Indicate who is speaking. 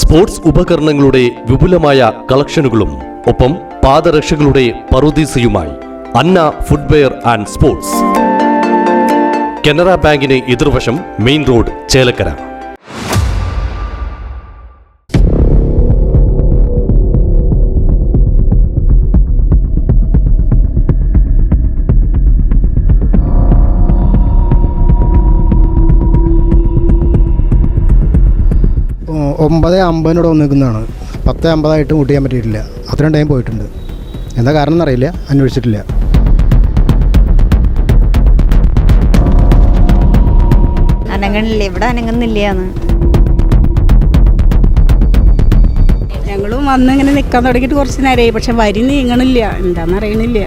Speaker 1: Sports ഉപകരണങ്ങളുടെ വിപുലമായ കളക്ഷനുകളും ഒപ്പം പാദരക്ഷകളുടെ പറുദീസയുമായി Anna footwear and sports. Canara ബാങ്കിന് എതിർവശം മെയിൻ റോഡ് ചേലക്കര.
Speaker 2: ഒമ്പത് അമ്പതിനോട് വന്ന് നിൽക്കുന്നതാണ് പത്ത് അമ്പതായിട്ട് കൂട്ടി ചെയ്യാൻ പറ്റിയിട്ടില്ല. അത്രയും ടൈം പോയിട്ടുണ്ട്. എന്താ കാരണം എന്നറിയില്ല. അന്വേഷിച്ചിട്ടില്ല.
Speaker 3: അനങ്ങണില്ല. ഇവിടെ അനങ്ങുന്നില്ലയാണ്.
Speaker 4: ഞങ്ങളും വന്ന് ഇങ്ങനെ നിൽക്കാൻ തുടങ്ങിയിട്ട് കുറച്ച് നേരമായി പക്ഷെ വരി നീങ്ങണില്ല. എന്താണെന്ന് അറിയണില്ല.